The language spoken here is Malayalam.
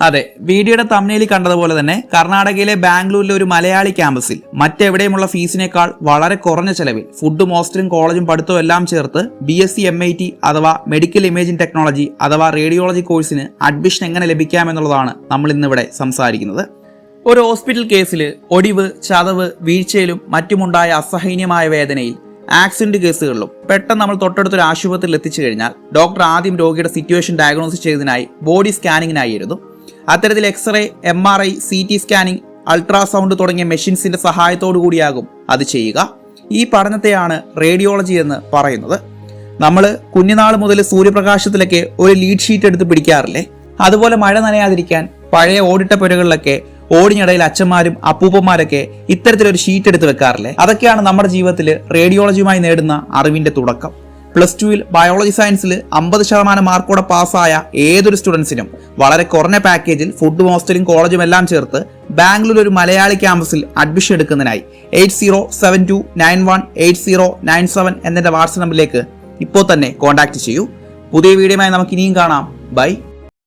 അതെ വീഡിയോയുടെ തമ്മിൽ കണ്ടതുപോലെ തന്നെ കർണാടകയിലെ ബാംഗ്ലൂരിലെ ഒരു മലയാളി ക്യാമ്പസിൽ മറ്റെവിടെയുമുള്ള ഫീസിനേക്കാൾ വളരെ കുറഞ്ഞ ചെലവിൽ ഫുഡും ഹോസ്റ്റലും കോളേജും പഠിത്തവും എല്ലാം ചേർത്ത് B S C M I T അഥവാ മെഡിക്കൽ ഇമേജിംഗ് ടെക്നോളജി അഥവാ റേഡിയോളജി കോഴ്സിന് അഡ്മിഷൻ എങ്ങനെ ലഭിക്കാമെന്നുള്ളതാണ് നമ്മൾ ഇന്നിവിടെ സംസാരിക്കുന്നത്. ഒരു ഹോസ്പിറ്റൽ കേസിൽ ഒടിവ് ചതവ് വീഴ്ചയിലും മറ്റുമുണ്ടായ അസഹനീയമായ വേദനയിൽ ആക്സിഡന്റ് കേസുകളിലും പെട്ടെന്ന് നമ്മൾ തൊട്ടടുത്തൊരു ആശുപത്രിയിൽ എത്തിച്ചു കഴിഞ്ഞാൽ ഡോക്ടർ ആദ്യം രോഗിയുടെ സിറ്റുവേഷൻ ഡയഗ്നോസിസ് ചെയ്തതിനായി ബോഡി സ്കാനിങ്ങിനായി എഴുതും അത്തരത്തിൽ x-ray M R I C T scanning ultrasound തുടങ്ങിയ മെഷീൻസിന്റെ സഹായത്തോടു കൂടിയാകും അത് ചെയ്യുക. ഈ പഠനത്തെയാണ് റേഡിയോളജി എന്ന് പറയുന്നത്. നമ്മൾ കുഞ്ഞുനാൾ മുതൽ സൂര്യപ്രകാശത്തിലൊക്കെ ഒരു ലീഡ് ഷീറ്റ് എടുത്ത് പിടിക്കാറില്ലേ? അതുപോലെ മഴ നനയാതിരിക്കാൻ പഴയ ഓടിട്ട പുരകളിലൊക്കെ ഓടിനിടയിൽ അച്ഛന്മാരും അപ്പൂപ്പന്മാരൊക്കെ ഇത്തരത്തിലൊരു ഷീറ്റ് എടുത്ത് വെക്കാറില്ലേ? അതൊക്കെയാണ് നമ്മുടെ ജീവിതത്തിൽ റേഡിയോളജിയുമായി നേടുന്ന അറിവിന്റെ തുടക്കം. പ്ലസ് ടുവിൽ ബയോളജി സയൻസിൽ അമ്പത് ശതമാനം മാർക്കോടെ പാസ്സായ ഏതൊരു സ്റ്റുഡൻസിനും വളരെ കുറഞ്ഞ പാക്കേജിൽ ഫുഡും ഹോസ്റ്റലും കോളേജും എല്ലാം ചേർത്ത് ബാംഗ്ലൂർ ഒരു മലയാളി ക്യാമ്പസിൽ admission എടുക്കുന്നതിനായി eight zero seven two nine one eight zero nine seven എന്നെ വാട്സ്ആപ്പ് നമ്പറിലേക്ക് ഇപ്പോൾ തന്നെ കോൺടാക്ട് ചെയ്യൂ. പുതിയ വീഡിയോയുമായി നമുക്ക് ഇനിയും കാണാം. ബൈ.